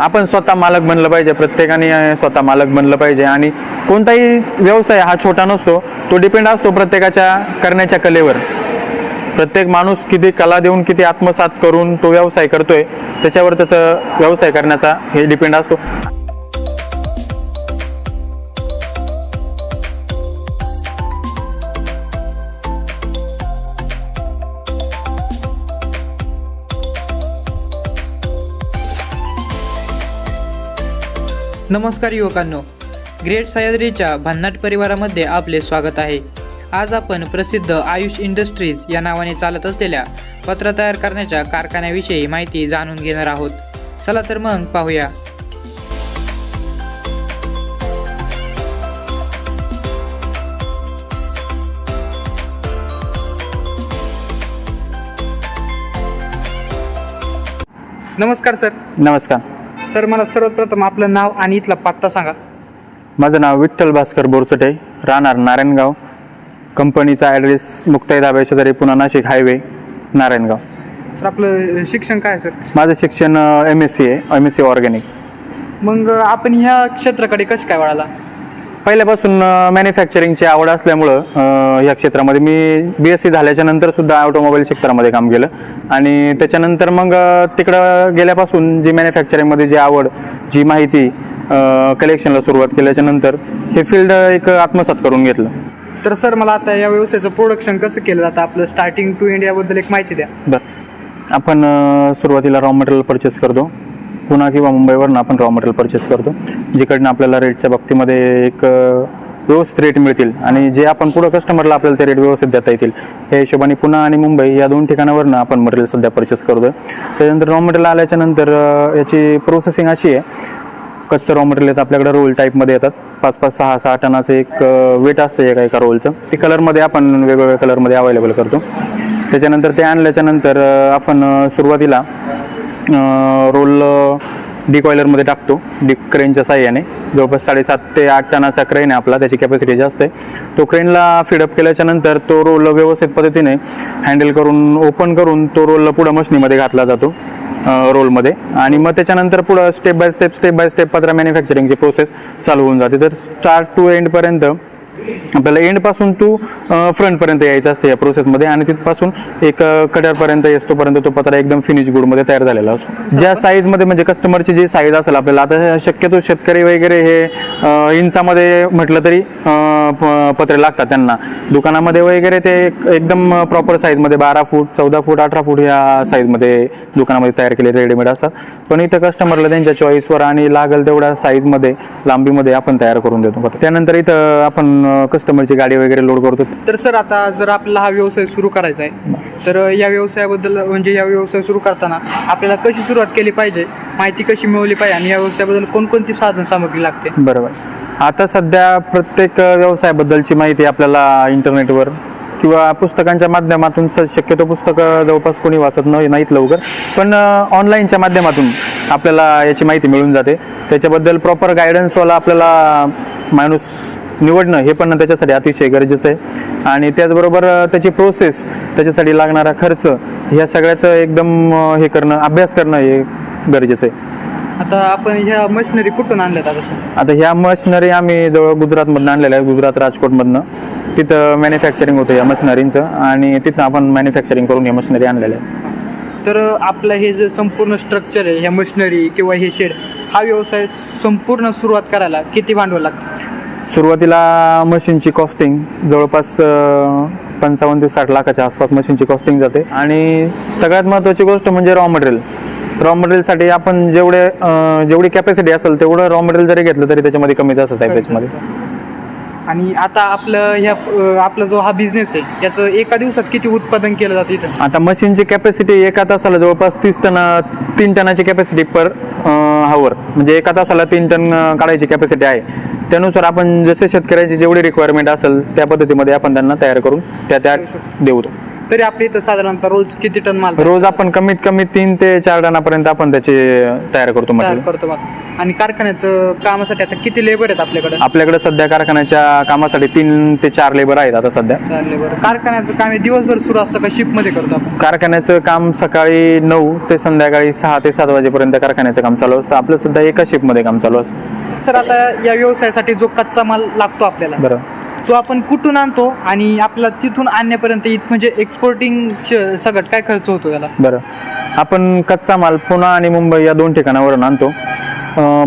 आपण स्वतः मालक बनलं पाहिजे प्रत्येकाने स्वतः मालक बनलं पाहिजे. आणि कोणताही व्यवसाय हा छोटा नसतो तो डिपेंड असतो प्रत्येकाच्या करण्याच्या कलेवर. प्रत्येक माणूस किती कला देऊन किती आत्मसात करून तो व्यवसाय करतोय त्याच्यावर त्याचा व्यवसाय करण्याचा हे डिपेंड असतो. नमस्कार युवकांनो. ग्रेट सह्याद्रीच्या भन्नाट परिवारामध्ये आपले स्वागत आहे. आज आपण प्रसिद्ध आयुष इंडस्ट्रीज या नावाने चालत असलेल्या पत्र तयार करण्याच्या कारखान्याविषयी माहिती जाणून घेणार आहोत. चला तर मग पाहूया. नमस्कार सर. नमस्कार. सर मला सर्वप्रथम आपलं नाव आणि इथला पत्ता सांगा. माझं नाव विठ्ठल भास्कर बोरसटे राहणार नारायणगाव. कंपनीचा ॲड्रेस मुक्ताई दाबा शेजारी पुन्हा नाशिक हायवे नारायणगाव. सर आपलं शिक्षण काय आहे, सर? माझं शिक्षण एम एस सी आहे एम एस सी ऑर्गॅनिक मग आपण ह्या क्षेत्राकडे कसं काय वळाला? पहिल्यापासून मॅन्युफॅक्चरिंगची आवड असल्यामुळं या क्षेत्रामध्ये मी बी एस सी झाल्याच्यानंतर सुद्धा ऑटोमोबाईल क्षेत्रामध्ये काम केलं. आणि त्याच्यानंतर मग तिकडं गेल्यापासून जी मॅन्युफॅक्चरिंगमध्ये जी आवड जी माहिती कलेक्शनला सुरुवात केल्याच्यानंतर हे फील्ड एक आत्मसात करून घेतलं. तर सर मला आता या व्यवसायाचं प्रोडक्शन कसं केलं? जातं आपलं स्टार्टिंग टू इंडियाबद्दल एक माहिती द्या. बरं. आपण सुरुवातीला रॉ मटेरियल परचेस करतो. पुणा किंवा मुंबईवरून आपण रॉ मटेरियल परचेस करतो. जिकडनं आपल्याला रेटच्या बाबतीमध्ये एक व्यवस्थित रेट मिळतील आणि जे आपण पुढं कस्टमरला आपल्याला ते रेट व्यवस्थित देता येतील. या हिशोबाने पुणे आणि मुंबई या दोन ठिकाणावरनं आपण मटेरियल सध्या परचेस करतो त्याच्यानंतर रॉ मटेरियल आल्याच्यानंतर याची प्रोसेसिंग अशी आहे. कच्चं रॉ मटेरियल येतं आपल्याकडे रोल टाईपमध्ये येतात. पाच पाच सहा सहा टनाचं एक वेट असतं एका एका रोलचं ते कलरमध्ये आपण वेगवेगळ्या कलरमध्ये अवेलेबल करतो. त्याच्यानंतर ते आणल्याच्या नंतर आपण सुरुवातीला रोल डिकॉयलरमध्ये uh, टाकतो. डिक क्रेनच्या साह्याने. जवळपास साडेसात ते आठ टनाचा क्रेन आहे आपला त्याची कॅपॅसिटी जास्त आहे. तो क्रेनला फिडअप केल्याच्यानंतर तो रोल व्यवस्थित पद्धतीने हँडल करून ओपन करून तो रोल पुढं मशनीमध्ये घातला जातो रोलमध्ये आणि मग त्याच्यानंतर पुढं step by step step by step पत्रा मॅन्युफॅक्चरिंगची प्रोसेस चालू होऊन जाते. तर स्टार्ट टू एंडपर्यंत आपल्याला एंडपासून टू फ्रंटपर्यंत यायचं असतं या प्रोसेसमध्ये आणि तिथपासून एक कटरपर्यंत येतोपर्यंत तो पत्रा एकदम फिनिश गुडमध्ये तयार झालेला असतो. ज्या साईजमध्ये म्हणजे कस्टमरची जी साईज असेल आपल्याला आता शक्यतो शेतकरी वगैरे हे इंचामध्ये म्हटलं तरी पत्रे लागतात त्यांना. दुकानामध्ये वगैरे ते एक- एकदम प्रॉपर साईजमध्ये बारा फूट चौदा फूट अठरा फूट या साईजमध्ये दुकानामध्ये तयार केले रेडीमेड असतात. पण इथं कस्टमरला त्यांच्या चॉईसवर आणि लागेल तेवढ्या साईजमध्ये लांबीमध्ये आपण तयार करून देतो. त्यानंतर इथं आपण कस्टमरची गाडी वगैरे लोड करतो. तर सर आता जर आपला हा व्यवसाय सुरू करायचा आहे तर या व्यवसायाबद्दल म्हणजे या व्यवसाय सुरू करताना आपल्याला कशी सुरुवात केली पाहिजे? माहिती कशी मिळवली पाहिजे? आणि या व्यवसायाबद्दल कोणकोणती साधन सामग्री लागते? बरोबर. आता सध्या प्रत्येक व्यवसायाबद्दलची माहिती आपल्याला इंटरनेटवर किंवा पुस्तकांच्या माध्यमातून शक्यतो पुस्तकं जवळपास कोणी वाचत नाहीत लवकर. पण ऑनलाईनच्या माध्यमातून आपल्याला याची माहिती मिळून जाते. त्याच्याबद्दल प्रॉपर गायडन्सवाला आपल्याला माणूस निवडणं हे पण त्याच्यासाठी अतिशय गरजेचं आहे. आणि त्याचबरोबर त्याची प्रोसेस त्याच्यासाठी लागणारा खर्च ह्या सगळ्याचं एकदम हे करणं अभ्यास करणं हे गरजेचं आहे. आता आपण ह्या मशिनरी कुठून आणल्यात आता आता ह्या मशिनरी आम्ही जवळ गुजरातमधनं आणलेल्या आहेत गुजरात राजकोटमधनं. तिथं मॅन्युफॅक्चरिंग होतं या मशिनरींचं आणि तिथं आपण मॅन्युफॅक्चरिंग करून या मशिनरी आणलेल्या आहेत. तर आपलं हे जे संपूर्ण स्ट्रक्चर आहे ह्या मशिनरी किंवा हे शेड हा व्यवसाय संपूर्ण सुरुवात करायला किती भांडवल लागतं? सुरुवातीला मशीनची कॉस्टिंग जवळपास पंचावन्न ते साठ लाखाच्या आसपास मशीनची कॉस्टिंग जाते. आणि सगळ्यात महत्त्वाची गोष्ट म्हणजे रॉ मटेरियल रॉ मटेरियलसाठी आपण जेवढे जेवढी कॅपॅसिटी असेल तेवढं रॉ मटेरियल जरी घेतलं तरी त्याच्यामध्ये कमीच असं आहे त्याच्यामध्ये आणि आता आपलं ह्या अं, आपला जो हा बिझनेस आहे याचं एका दिवसात किती उत्पादन केलं जातं इथं? आता मशीनची कॅपॅसिटी एका तासाला जवळपास तीस टन तीन टनाची कॅपॅसिटी पर हावर म्हणजे एका तासाला तीन टन अं, काढायची कॅपॅसिटी आहे. त्यानुसार आपण जसे शेतकऱ्याची जेवढी रिक्वायरमेंट असेल त्या पद्धतीमध्ये आपण त्यांना तयार करून त्या त्या देऊ. तरी आपल्या इथं साधारणतः रोज किती टन माल रोज आपण कमीत कमी तीन ते चार टनापर्यंत आपण त्याचे तयार करतो तयार करतो आणि कारखान्याचं कामासाठी आता किती लेबर आहेत आपल्याकडे? आपल्याकडे सध्या कारखान्याच्या कामासाठी तीन ते चार लेबर आहेत आता सध्या. चार लेबर कारखान्याचं काम हे दिवसभर सुरू असतं का शिफ्टमध्ये करतो आपण? कारखान्याचं काम सकाळी नऊ ते संध्याकाळी सहा ते सात वाजेपर्यंत कारखान्याचं काम चालू असतं. आपलं सुद्धा एका शिफ्टमध्ये काम चालू असतं. सर आता या व्यवसायासाठी जो कच्चा माल लागतो आपल्याला बरं. तो आपण कुठून आणतो आणि आपल्याला तिथून आणण्यापर्यंत इत म्हणजे एक्सपोर्टिंग सगळं काय खर्च होतो त्याला बरं. आपण कच्चा माल पुणे आणि मुंबई या दोन ठिकाणावरून आणतो.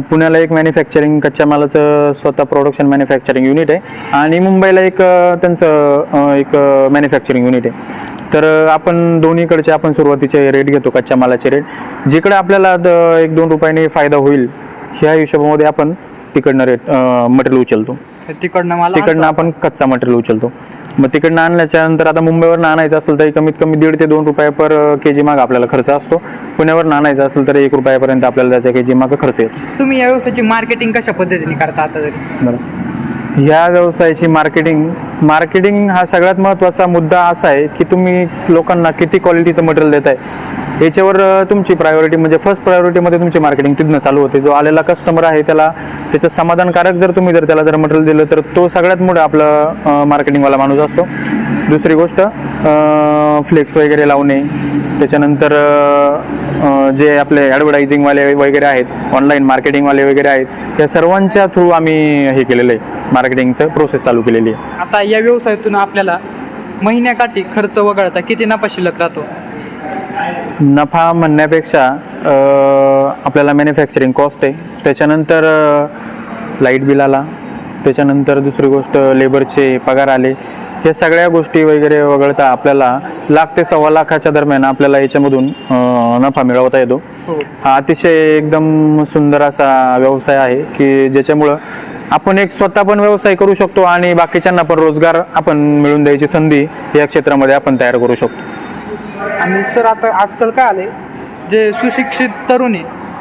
पुण्याला एक मॅन्युफॅक्चरिंग कच्च्या मालाचं स्वतः प्रोडक्शन मॅन्युफॅक्चरिंग युनिट आहे. आणि मुंबईला एक त्यांचं एक मॅन्युफॅक्चरिंग युनिट आहे. तर आपण दोन्हीकडचे आपण सुरुवातीचे रेट घेतो कच्च्या मालाचे रेट जिकडे आपल्याला द- एक दोन रुपयाने फायदा होईल ह्या हिशोबामध्ये आपण तिकडनं रेट मटेरियल उचलतो. तिकडनं माल तिकडनं आपण कच्चा मटेरियल उचलतो. मग तिकडनं आणल्याच्या नंतर आता मुंबईवरून आणायचं असेल तरी कमीत कमी दीड ते दोन रुपये पर के जी माग आपल्याला खर्च असतो. पुण्यावरून आणायचं असेल तर एक रुपयापर्यंत आपल्याला त्याच्या के जी माग खर्च येतो. तुम्ही या व्यवसायाची मार्केटिंग कशा पद्धतीने करता आता तरी? बरं. ह्या व्यवसायाची मार्केटिंग मार्केटिंग हा सगळ्यात महत्त्वाचा मुद्दा असा आहे की तुम्ही लोकांना किती क्वालिटीचं मटेरियल देताय. याच्यावर तुमची प्रायोरिटी म्हणजे फर्स्ट प्रायोरिटीमध्ये तुमची मार्केटिंग तिथनं चालू होते. जो आलेला कस्टमर आहे त्याला त्याचं समाधानकारक जर तुम्ही जर त्याला जर मटेरियल दिलं तर तो सगळ्यात मोठा आपलं मार्केटिंगवाला माणूस असतो. दुसरी गोष्ट फ्लेक्स वगैरे लावणे. त्याच्यानंतर जे आपले ॲडव्हर्टायझिंगवाले वगैरे आहेत ऑनलाईन मार्केटिंगवाले वगैरे आहेत या सर्वांच्या थ्रू आम्ही हे केलेलं आहे मार्केटिंगचं प्रोसेस चालू केलेली आहे. आता या व्यवसायातून आपल्याला महिन्याकाठी खर्च वगळता किती नफा शिल्लक राहतो? नफा म्हणण्यापेक्षा आपल्याला मॅन्युफॅक्चरिंग कॉस्ट आहे. त्याच्यानंतर लाइट बिल आला. त्याच्यानंतर दुसरी गोष्ट लेबरचे पगार आले. या सगळ्या गोष्टी वगैरे वगळता आपल्याला लाख ते सव्वा लाखाच्या दरम्यान आपल्याला याच्यामधून नफा मिळवता येतो. हो. हा अतिशय एकदम सुंदर असा व्यवसाय आहे की ज्याच्यामुळं आपण एक स्वतः पण व्यवसाय करू शकतो आणि बाकीच्यांना पण रोजगार आपण मिळवून द्यायची संधी या क्षेत्रामध्ये आपण तयार करू शकतो. आणि सर आता आजकाल काय आले जे सुशिक्षित तरुण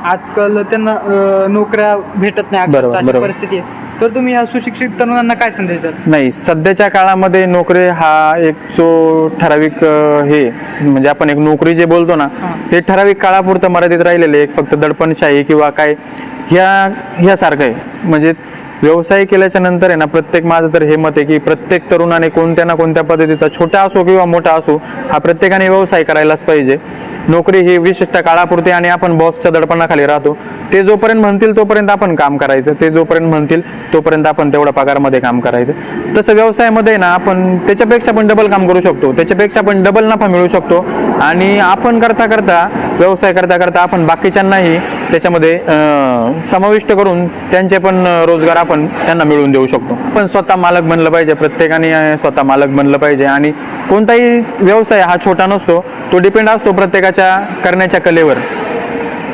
आजकाल त्यांना नोकऱ्या भेटत नाही. परिस्थिती आहे. तर तुम्ही या सुशिक्षित तरुणांना काय संदेश द्याल? नाही सध्याच्या काळामध्ये नोकरी हा एक जो ठराविक अं, हे म्हणजे आपण एक नोकरी जे बोलतो ना हां. ते ठराविक काळापुरतं मर्यादित राहिलेले एक फक्त दडपणशाही किंवा काय ह्या ह्यासारखं आहे. म्हणजे व्यवसाय केल्याच्यानंतर आहे ना प्रत्येक माझं तर हे मत आहे की प्रत्येक तरुणाने कोणत्या ना कोणत्या पद्धतीचा छोटा असो किंवा मोठा असो हा प्रत्येकाने व्यवसाय करायलाच पाहिजे. नोकरी ही विशिष्ट काळापुरती आणि आपण बॉसच्या दडपणाखाली राहतो. ते जोपर्यंत म्हणतील तोपर्यंत आपण काम करायचं. ते जोपर्यंत म्हणतील तोपर्यंत आपण तेवढ्या पगारमध्ये काम करायचं. तसं व्यवसायामध्ये ना आपण त्याच्यापेक्षा पण डबल काम करू शकतो. त्याच्यापेक्षा पण डबल नफा मिळू शकतो. आणि आपण करता करता व्यवसाय करता करता आपण बाकीच्यांनाही त्याच्यामध्ये समाविष्ट करून त्यांचे पण रोजगार आपण त्यांना मिळवून देऊ शकतो. पण स्वतः मालक बनलं पाहिजे प्रत्येकाने स्वतः मालक बनलं पाहिजे आणि कोणताही व्यवसाय हा छोटा नसतो तो डिपेंड असतो प्रत्येकाच्या करण्याच्या कलेवर.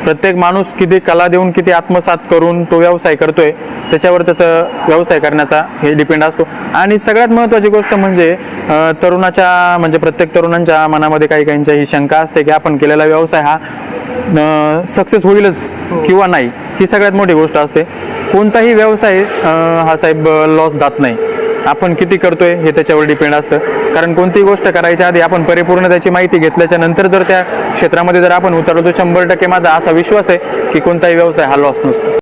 प्रत्येक माणूस किती कला देऊन किती आत्मसात करून तो व्यवसाय करतोय त्याच्यावर त्याचा व्यवसाय करण्याचा हे डिपेंड असतो. आणि सगळ्यात महत्त्वाची गोष्ट म्हणजे तरुणाच्या म्हणजे प्रत्येक तरुणांच्या मनामध्ये काही काहींच्या ही शंका असते की आपण केलेला व्यवसाय हा सक्सेस होईलच किंवा नाही ही सगळ्यात मोठी गोष्ट असते. कोणताही व्यवसाय हा साहेब लॉस जात नाही. आपण किती करतोय हे त्याच्यावर डिपेंड असतं. कारण कोणतीही गोष्ट करायच्या आधी आपण परिपूर्ण त्याची माहिती घेतल्याच्या नंतर जर त्या क्षेत्रामध्ये जर आपण उतरलो तर शंभर टक्के माझा असा विश्वास आहे की कोणताही व्यवसाय हा लॉस नसतो.